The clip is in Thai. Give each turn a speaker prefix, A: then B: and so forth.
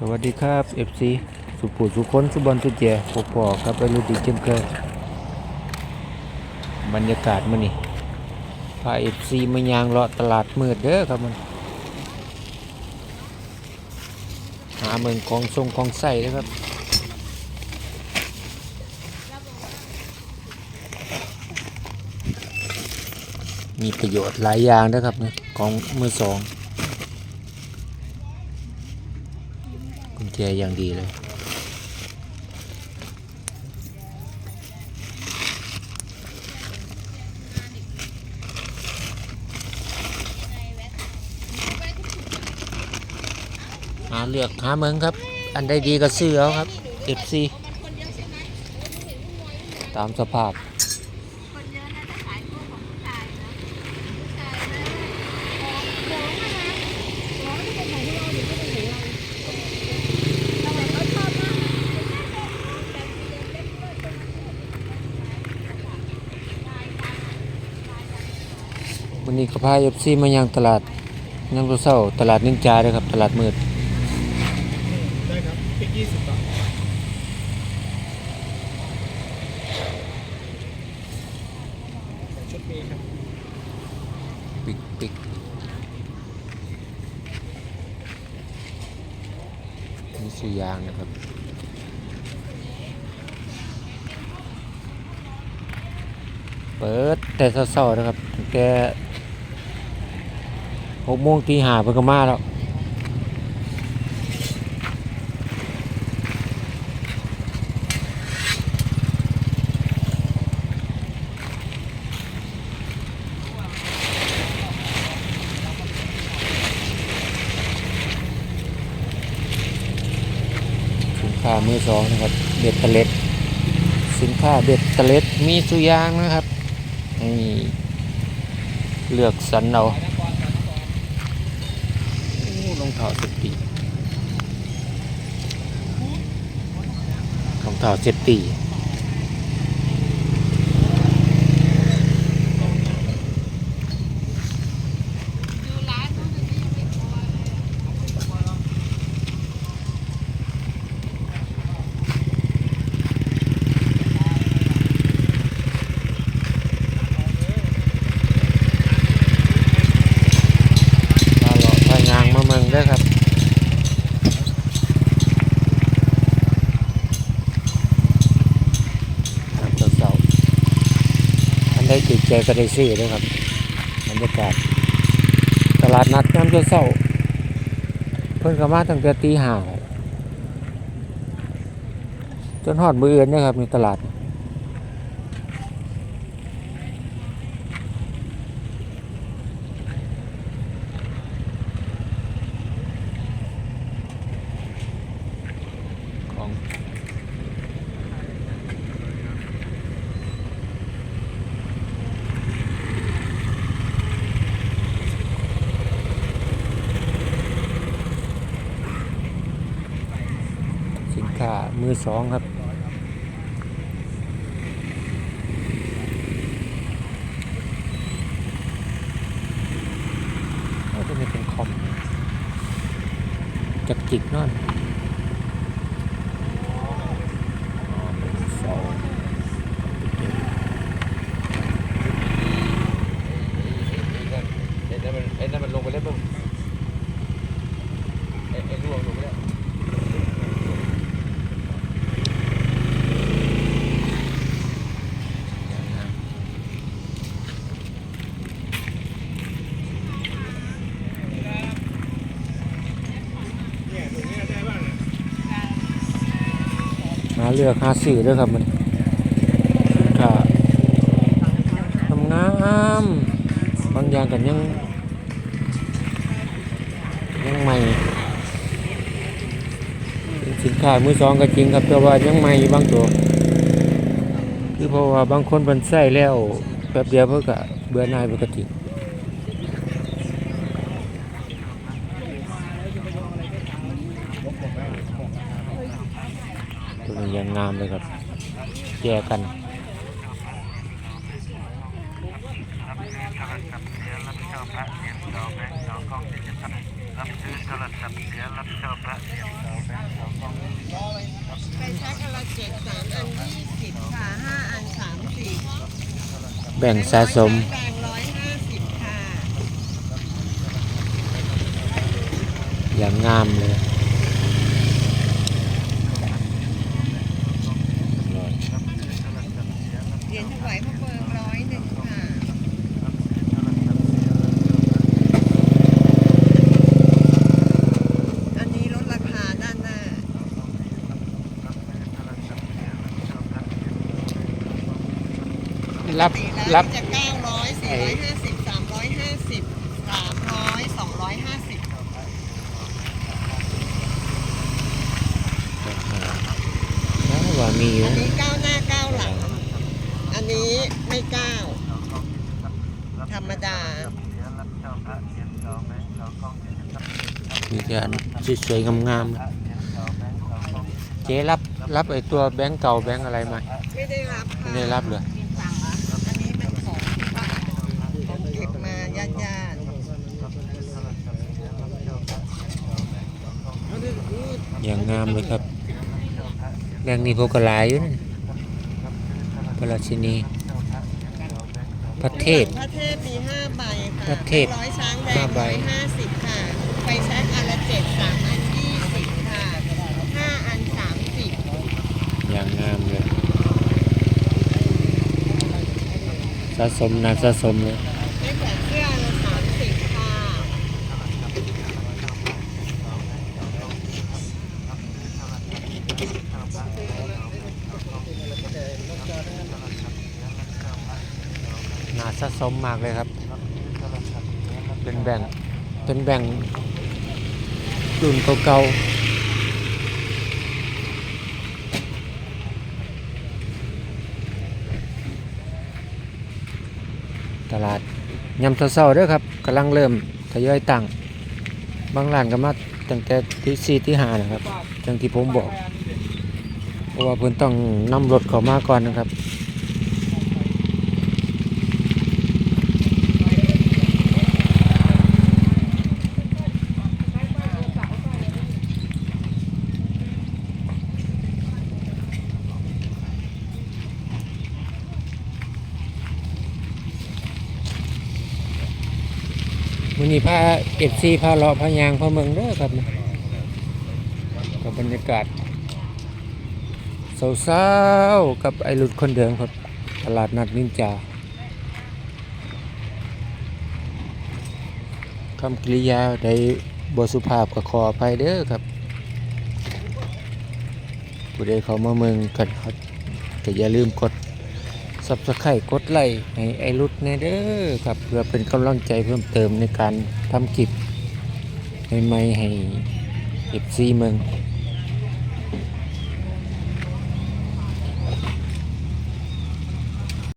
A: สวัสดีครับ FC สุภูสุคนสุบอลสุเจพบปอครับไปรุดีเช่นเคยบรรยากาศมันนี่พา FC มายางเลาะตลาดมืดเด้อครับมัน หาเมืองของทรงของใส่นะครับมีประโยชน์หลายอย่างนะครับเนี่ยของมือสอง กุญแจอย่างดีเลย หาเลือกหาเมืองครับ อันใดดีก็ซื้อเอาครับ FC ตามสภาพ
B: คนเยอะน่าจะขายพวกของผู้ชายนะผู้ชายนะของของอะนะของที่เป็นของเราหรือที่เป็นของเราทำไมเขาชอบมาก
A: วั นนี้ก็พา FC มายังตลาดยังรเศร้าตลาดนินจาเลยครับ ตลาดมืด
C: ได้ครับพริกยี่สิบบาทชุดนี้ครับ
A: ปิกปิกนี่สุยางนะครับเปิดแต่เช้าๆนะครับตั้งแต่ หกโมงตีห้าเพิ่นก็มาแล้วสินค้ามือสองนะครับ เบ็ดตะเล็ด สินค้าเบ็ดตะเล็ดมีสุยางนะครับให้เลือกสรรเอา รองเท้าเซฟตี้รองเท้าเซฟตี้
B: ดูร้านนู้นนี่ยังไม่พอเลย
A: มาเลาะพายางมาเมืองได้อครับ ครับเสาๆอันได้ติดใจก็ได้ซื้อเลยครับบรรยากาศตลาดนัดน้ำเช้าๆเพิ่นก็มาตั้งแต่ตีห้าจนหอดมือเอือนนะครับในตลาด ของสินค้า มือสองครับก็จะมีเป็นคอม จักจิกนั่นเสา
C: เอ็นนั่นมันลงไปแล้วปุ๊บเอ็นเอ็นร่วงลงไปแล้ว
A: หา เลือกหาสื่อด้วยครับมันค่ะทำงามบางอย่างกันยัง ยังใหม่สินค้ามือสองก็จริงครับแต่ว่ายังใหม่บางตัวคือเพราะว่าบางคนมันใส่แล้วแป๊บเดียวเพื่อก็เบื่อหน่ายปกติตั วนี้ยังามเลยครับแยกกัน
D: รับซื้อโทรศัพท์เสียรับชอบพระเสียงต่อไป
B: เจ็ดสามอัน
A: แบ่งสะสม
B: อย่า
A: งงามเลย
B: เหรียญถวายพระเบิงร้อยหนึ่งค่ะ อันนี้ลดราคาด้านหน้า
A: รับ
B: สี่
A: รั
B: ร้า
A: บ
B: นจะเก้าร้อยสี่ร้อยห้าสิบสามร้อยห้าสิบสามร้อยสองร้อยห้าสิบ
A: ว่ามีอยู่
B: อันนี้เก้าหน้าเก้าหลัง อันนี้ไม่เก้า ธรรมดา
A: มีแต่อันสวยๆงามๆนะเจ๊รับรับไอ้ตัวแบงก์เก่าแบงก์อะไรมา
B: ไม่ได้รับ
A: ไม่
B: ค่ะ
A: ได้รับเลย
B: อันนี้เป็นของฝากของเก็บมาญาติญาติ
A: อย่างงามเลยครับแบงก์นี้พวกกระลายอยู่นี่พระราชินีพระเทพ
B: พระเทพมีห้าใบค่ะ
A: พระเทพ
B: ร้อยช้างแด
A: ห้างใบ
B: ร้อยห้าสิบค่ะไฟแช็กอันละเจ็ดสามอันยี่สิบค่ะห้าอันสามสิบ
A: อย่างงามเลยสะสมนะสะสมเลย
B: ไม่แขวนเสื้ออันละสามสิบค่ะ
A: น่า สะสมมากเลยครับ เป็นแบ่งค์เป็นแบ่งค์รุ่นเก่าๆตลาดยำเศร้าๆเด้อครับกำลังเริ่มทยอยตั้งบางร้านก็มาตั้งแต่ที่สี่ที่ห้านะครับจังที่ผมบอก เพราะว่าเพิ่นต้องนำรถเข้ามาก่อนนะครับ มื้อนี้พา FC พาเลาะพายางพาเมืองเด้อครับกับบรรยากาศเศร้าๆกับไอ้หลุดคนเดิมครับ ตลาดนัดนินจาคำกริยาใดบสุภาพก็ขออภัยเด้อครับผู้ใดเขามาเมืองกันครับก็อย่าลืมกด สับสไครกดไลค์ให้ไอรุดใน่เด้อครับเพื่อเป็นกำลังใจเพิ่มเติมในการทำคลิปใหม่ๆให้เอฟซีเมือง